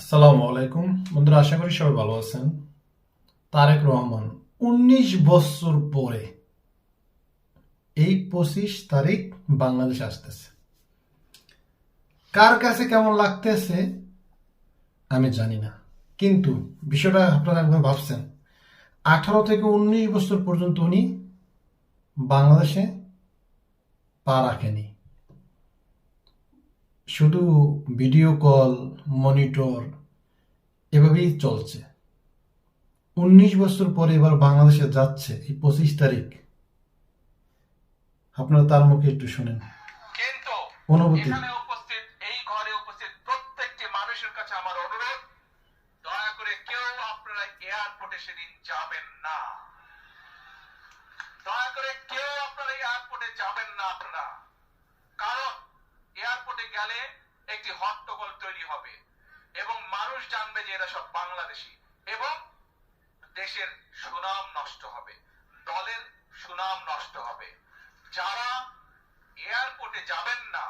আসসালামু আলাইকুম। বন্ধুরা, আশা করি সবাই ভালো আছেন। তারেক রহমান, উনিশ বছর পরে এই পঁচিশ তারিখ বাংলাদেশ আসতেছে। কার কাছে কেমন লাগতেছে আমি জানি না। কিন্তু বিষয়টা আপনারা একবার ভাবছেন। আঠারো থেকে উনিশ বছর পর্যন্ত উনি বাংলাদেশে পা রাখেনি। শুধু ভিডিও কল মনিটর এভাবেই চলছে। উনিশ বছর পরে এবার বাংলাদেশে যাচ্ছে এই পঁচিশ তারিখ। আপনারা তার মুখে একটু শুনেন। অনুভূতি। যাবেন না। দয়া করে কেউ আপনারা এয়ারপোর্টে যাবেন না আপনারা। কারণ এয়ারপোর্টে গেলে একটি হট্টগোল তৈরি হবে। এবং মানুষ জানবে যে এরা সব বাংলাদেশি। এবং দেশের সুনাম নষ্ট হবে। দলের সুনাম নষ্ট হবে। যারা এয়ারপোর্টে যাবেন না,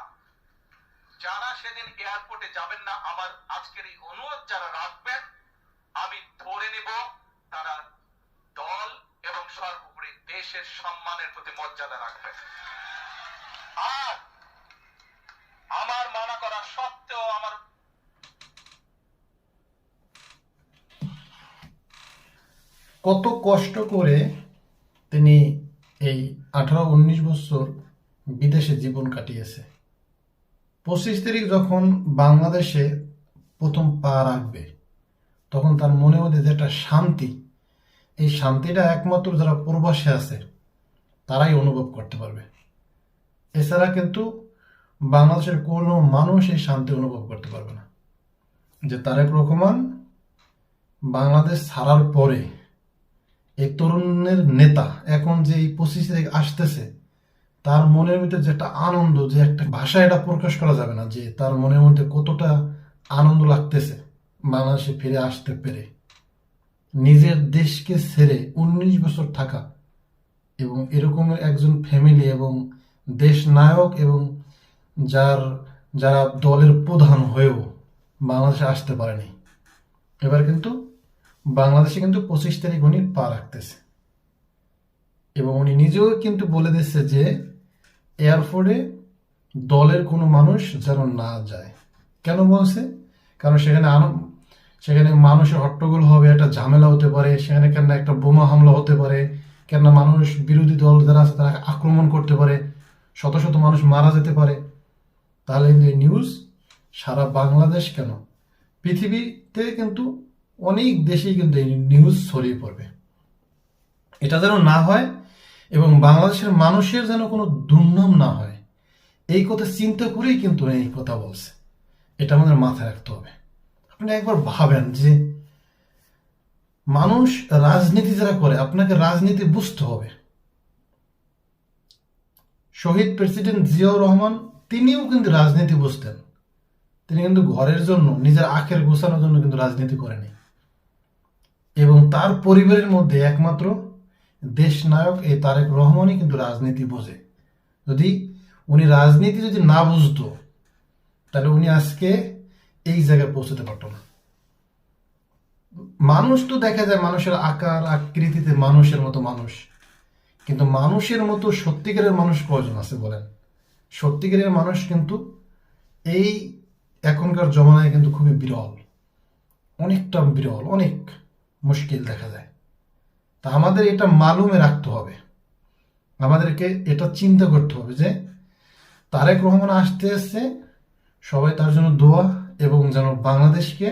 যারা সেদিন এয়ারপোর্টে যাবেন না, আমার আজকের এই অনুরোধ যারা রাখবেন, আমি ধরে নেব তারা দল এবং সর্বোপরি দেশের সম্মানের প্রতি মর্যাদা রাখবেন। কত কষ্ট করে তিনি এই আঠারো উনিশ বছর বিদেশে জীবন কাটিয়েছে। পঁচিশ তারিখ যখন বাংলাদেশে প্রথম পা রাখবে, তখন তার মনে মধ্যে যে একটা শান্তি, এই শান্তিটা একমাত্র যারা প্রবাসে আছে, তারাই অনুভব করতে পারবে। এছাড়া কিন্তু বাংলাদেশের কোনো মানুষ এই শান্তি অনুভব করতে পারবে না। যে তারেক রহমান বাংলাদেশ ছাড়ার পরে এই তরুণের নেতা এখন যে এই পঁচিশ তারিখ আসতেছে, তার মনের মধ্যে যে একটা আনন্দ, যে একটা ভাষায় এটা প্রকাশ করা যাবে না, যে তার মনের মধ্যে কতটা আনন্দ লাগতেছে বাংলাদেশে ফিরে আসতে পেরে। নিজের দেশকে ছেড়ে উনিশ বছর থাকা এবং এরকম একজন ফ্যামিলি এবং দেশ নায়ক এবং যার, যারা দলের প্রধান হয়েও বাংলাদেশে আসতে পারেনি। এবার কিন্তু বাংলাদেশে কিন্তু পঁচিশ তারিখ উনি পা রাখতেছে। এবং উনি নিজেও কিন্তু বলে দিচ্ছে যে, এয়ারপোর্টে দলের কোনো মানুষ যেন না যায়। কেন বলছে? কারণ সেখানে সেখানে মানুষের হট্টগোল হবে, একটা ঝামেলা হতে পারে, সেখানে কেন একটা বোমা হামলা হতে পারে কেন মানুষ, বিরোধী দল যারা আছে তারা আক্রমণ করতে পারে, শত শত মানুষ মারা যেতে পারে। তাহলে এই নিউজ সারা বাংলাদেশ কেন? পৃথিবীতে কিন্তু অনেক দেশেই কিন্তু এই নিউজ ছড়িয়ে পড়বে। এটা যেন না হয় এবং বাংলাদেশের মানুষের যেন কোনো দুর্নাম না হয়, এই কথা চিন্তা করেই কিন্তু এই কথা বলছে। এটা আমাদের মাথায় রাখতে হবে। আপনি একবার ভাবেন যে মানুষ রাজনীতি যারা করে, আপনাকে রাজনীতি বুঝতে হবে। শহীদ প্রেসিডেন্ট জিয়াউর রহমান, তিনিও কিন্তু রাজনীতি বুঝতেন। তিনি কিন্তু ঘরের জন্য, নিজের আখের গোছানোর জন্য কিন্তু রাজনীতি করেনি এবং তার পরিবারের মধ্যে একমাত্র দেশ নায়ক এই তারেক রহমানই কিন্তু রাজনীতি বোঝে। যদি উনি রাজনীতি যদি না বুঝতো, তাহলে উনি আজকে এই জায়গায় পৌঁছতে পারতো না। মানুষ তো দেখা যায় মানুষের আকার, আকৃতিতে মানুষের মতো মানুষ। কিন্তু মানুষের মতো সত্যিকারের মানুষ কজন আছে বলেন? সত্যিকারের মানুষ কিন্তু এই এখনকার জমানায় কিন্তু খুবই বিরল। অনেকটা বিরল, অনেক। মুশকিল দেখা যায় তা আমাদের এটা মালুমে রাখতে হবে। আমাদেরকে এটা চিন্তা করতে হবে যে, তারেক রহমান আসতে এসছে সবাই তার জন্য দোয়া এবং যেন বাংলাদেশকে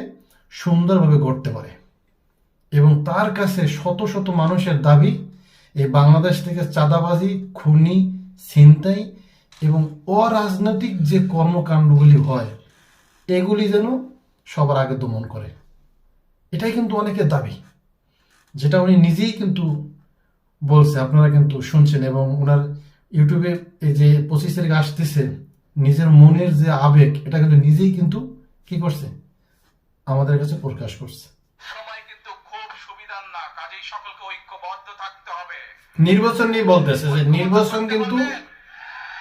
সুন্দরভাবে গড়তে পারে। এবং তার কাছে শত শত মানুষের দাবি, এই বাংলাদেশ থেকে চাঁদাবাজি, খুনি, ছিনতাই এবং অরাজনৈতিক যে কর্মকাণ্ডগুলি হয়, এগুলি যেন সবার আগে দমন করে। এটাই কিন্তু অনেকের দাবি। যেটা উনি নিজেই কিন্তু বলছে আপনারা কিন্তু শুনছেন এবং ওনার ইউটিউবে এই যে পঁচিশ তারিখ আসতেছে নিজের মনের যে আবেগ এটা কিন্তু নিজেই কিন্তু কি করছে? আমাদের কাছে প্রকাশ করছে। নির্বাচন নিয়ে বলতেছে যে নির্বাচন কিন্তু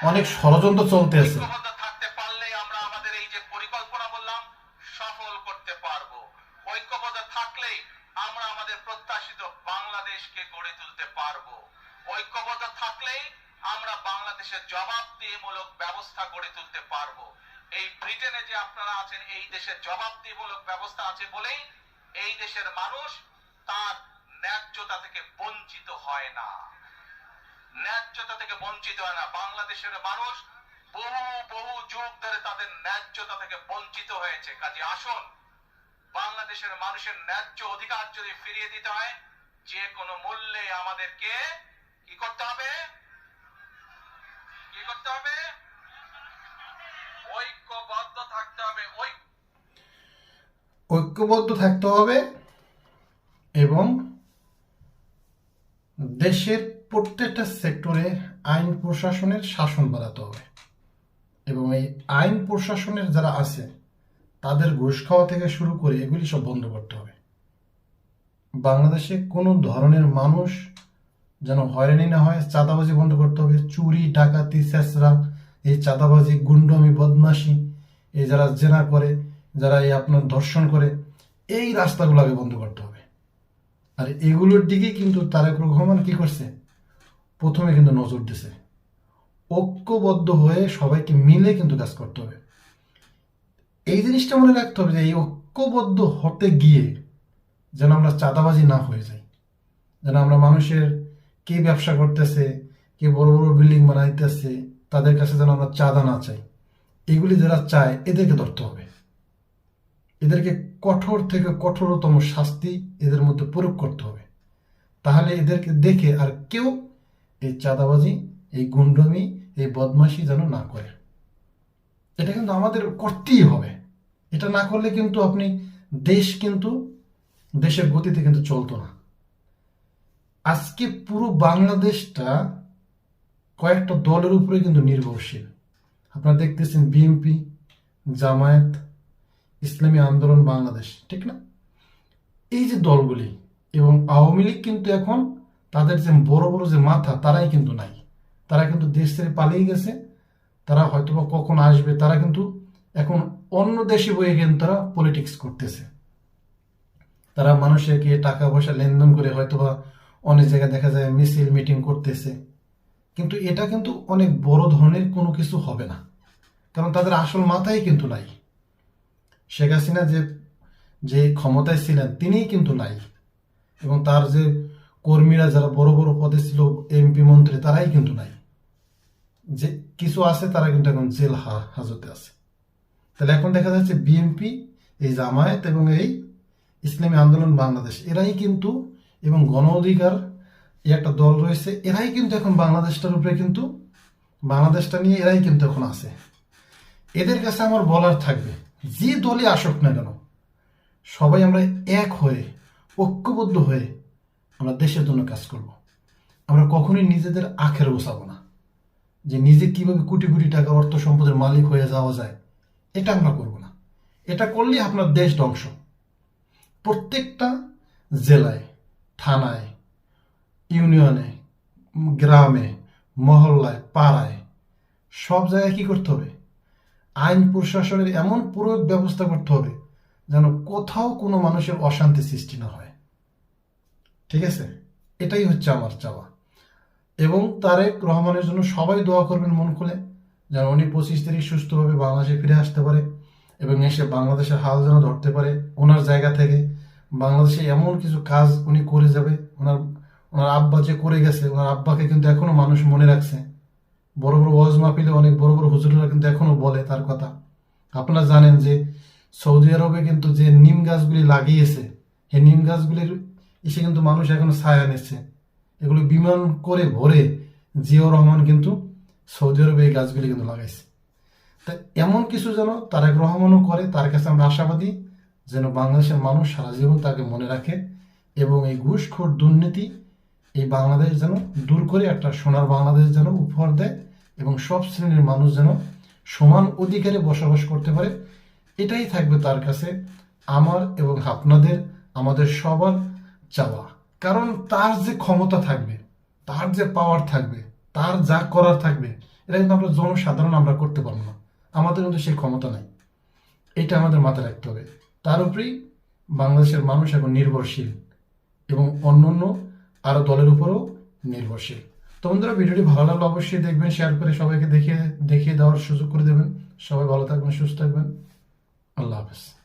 অনেক ষড়যন্ত্র চলতেছে ঐক্যবদ্ধ থাকতে পারলে আমরা আমাদের এই যে পরিকল্পনা বললাম সফল করতে তুলতে পারব ঐক্যবদ্ধ থাকলেই আমরা আমাদের প্রত্যাশিত বাংলাদেশকে গড়ে তুলতে পারব। ঐক্যবদ্ধ থাকলেই আমরা বাংলাদেশের জবাবদিহিমূলক ব্যবস্থা গড়ে তুলতে পারব। এই ব্রিটেনে যে আপনারা আছেন, এই দেশের জবাবদিহিমূলক ব্যবস্থা আছে বলেই এই দেশের মানুষ তার ন্যায্যতা থেকে বঞ্চিত হয় না। ন্যায্যতা থেকে বঞ্চিত হয় না। বাংলাদেশের মানুষ বহু বহু যুগ ধরে তাদের ন্যায্যতা থেকে বঞ্চিত হয়েছে। কাজে আসুন বাংলাদেশের মানুষের ন্যায্য অধিকার যদি ফিরিয়ে দিতে হয়, যে কোনো মূল্যে আমাদেরকে কি করতে হবে? কি করতে হবে? ঐক্যবদ্ধ থাকতে হবে ঐক্য ঐক্যবদ্ধ থাকতে হবে এবং দেশের প্রত্যেকটা সেক্টরে আইন প্রশাসনের শাসন বাড়াতে হবে। এবং এই আইন প্রশাসনের যারা আছে তাদের ঘুষ খাওয়া থেকে শুরু করে এগুলি সব বন্ধ করতে হবে। বাংলাদেশে কোনো ধরনের মানুষ যেন হয়রানি না হয়, চাঁদাবাজি বন্ধ করতে হবে। চুরি, ডাকাতি চেঁচড়া এই চাঁদাবাজি, গুন্ডমি, বদমাশি, এই যারা জেনা করে, যারা এই আপনার ধর্ষণ করে, এই রাস্তাগুলো আগে বন্ধ করতে হবে। আর এগুলোর দিকে কিন্তু তারেক রহমান কি করছে? প্রথমে কিন্তু নজর দিছে। ঐক্যবদ্ধ হয়ে সবাইকে মিলে কিন্তু কাজ করতে হবে। এই জিনিসটা মনে রাখতে হবে যে এই ঐক্যবদ্ধ হতে গিয়ে যেন আমরা চাঁদাবাজি না হয়ে যাই। যেন আমরা মানুষের কে ব্যবসা করতেছে, কে বড় বড় বিল্ডিং বানাইতেছে, তাদের কাছে যেন আমরা চাঁদা না চাই। এগুলি যারা চায়, এদেরকে ধরতে হবে। এদেরকে কঠোর থেকে কঠোরতম শাস্তি এদের মধ্যে প্রয়োগ করতে হবে। তাহলে এদেরকে দেখে আর কেউ এই চাঁদাবাজি, এই গুন্ডমি, এই বদমাশি যেন না করে। এটা কিন্তু আমাদের করতেই হবে। এটা না করলে কিন্তু আপনি দেশ কিন্তু দেশের গতিতে কিন্তু চলতো না। আজকে পুরো বাংলাদেশটা কয়েকটা দলের উপরে কিন্তু নির্ভরশীল। আপনারা দেখতেছেন বিএনপি জামায়াত, ইসলামী আন্দোলন বাংলাদেশ, ঠিক না? এই যে দলগুলি এবং আওয়ামী লীগ কিন্তু এখন তাদের যে বড় বড় যে মাথা, তারাই কিন্তু নাই। তারা কিন্তু দেশ ছেড়ে পালিয়ে গেছে। তারা হয়তোবা কখন আসবে, তারা কিন্তু এখন অন্য দেশে বয়ে কিন্তু তারা পলিটিক্স করতেছে। তারা মানুষকে টাকা পয়সা লেনদেন করে হয়তোবা অনেক জায়গায় দেখা যায় মিছিল মিটিং করতেছে। কিন্তু এটা কিন্তু অনেক বড় ধরনের কোনো কিছু হবে না। কারণ তাদের আসল মাথাই কিন্তু নাই। শেখ হাসিনা যে যে ক্ষমতায় ছিলেন, তিনিই কিন্তু নাই। এবং তার যে কর্মীরা যারা বড় বড় পদে ছিল এমপি মন্ত্রী, তারাই কিন্তু নাই। যে কিছু আছে, তারা কিন্তু এখন জেল হাজতে আছে। তাহলে এখন দেখা যাচ্ছে বিএনপি এই জামায়াত এবং এই ইসলামী আন্দোলন বাংলাদেশ, এরাই কিন্তু, এবং গণ অধিকার একটা দল রয়েছে, এরাই কিন্তু এখন বাংলাদেশটার উপরে কিন্তু, বাংলাদেশটা নিয়ে এরাই কিন্তু এখন আছে। এদের কাছে আমার বলার থাকবে, যে দলে আসুক না কেন, সবাই আমরা এক হয়ে, ঐক্যবদ্ধ হয়ে আমরা দেশের জন্য কাজ করব। আমরা কখনোই নিজেদের আখের বসাবো না, যে নিজে কীভাবে কোটি কোটি টাকা অর্থ সম্পদের মালিক হয়ে যাওয়া যায় এটা আমরা করব না। এটা করলে আপনার দেশ ধ্বংস। প্রত্যেকটা জেলায়, থানায়, ইউনিয়নে, গ্রামে, মহল্লায়, পাড়ায় সব জায়গায় কি করতে হবে? আইন প্রশাসনের এমন পুরো ব্যবস্থা করতে হবে যেন কোথাও কোনো মানুষের অশান্তি সৃষ্টি না হয়। ঠিক আছে? এটাই হচ্ছে আমার চাওয়া। এবং তারেক রহমানের জন্য সবাই দোয়া করবেন মন খুলে। যেন উনি পঁচিশ তারিখ সুস্থভাবে বাংলাদেশে ফিরে আসতে পারে এবং এসে বাংলাদেশের হাল যেন ধরতে পারে ওনার জায়গা থেকে। বাংলাদেশে এমন কিছু কাজ উনি করে যাবে, ওনার ওনার আব্বা যে করে গেছে, ওনার আব্বাকে কিন্তু এখনও মানুষ মনে রাখছে। বড় বড় ওয়াজ মাহফিলে অনেক বড় বড় হুজুরেরা কিন্তু এখনও বলে তার কথা। আপনারা জানেন যে সৌদি আরবে কিন্তু যে নিম গাছগুলি লাগিয়েছে এই নিম গাছগুলির এসে কিন্তু মানুষ এখনও ছায়া নিচ্ছে। এগুলো বিমান করে ভরে জিয়াউর রহমান কিন্তু সৌদি আরবে এই গাছগুলি কিন্তু লাগাইছে। তা এমন কিছু যেন তারেক রহমানও করে, তার কাছে আমরা আশাবাদী যেন বাংলাদেশের মানুষ সারা জীবন তাকে মনে রাখে এবং এই ঘুষখোর দুর্নীতি এই বাংলাদেশ যেন দূর করে, একটা সোনার বাংলাদেশ যেন উপহার দেয় এবং সব শ্রেণির মানুষ যেন সমান অধিকারে বসবাস করতে পারে, এটাই থাকবে তার কাছে আমার এবং আপনাদের, আমাদের সবার চাওয়া। কারণ তার যে ক্ষমতা থাকবে, তার যে পাওয়ার থাকবে তার যা করার থাকবে, এটা কিন্তু আমরা জনসাধারণ আমরা করতে পারব না। আমাদের কিন্তু সেই ক্ষমতা নাই। এটা আমাদের মাথায় রাখতে হবে। তার উপরেই বাংলাদেশের মানুষ এখন নির্ভরশীল এবং অন্য অন্য আরও দলের উপরেও নির্ভরশীল। তো বন্ধুরা, ভিডিওটি ভালো লাগলে অবশ্যই দেখবেন শেয়ার করে সবাইকে দেখিয়ে দেখিয়ে দেওয়ার সুযোগ করে দেবেন। সবাই ভালো থাকবেন, সুস্থ থাকবেন। আল্লাহ হাফেজ।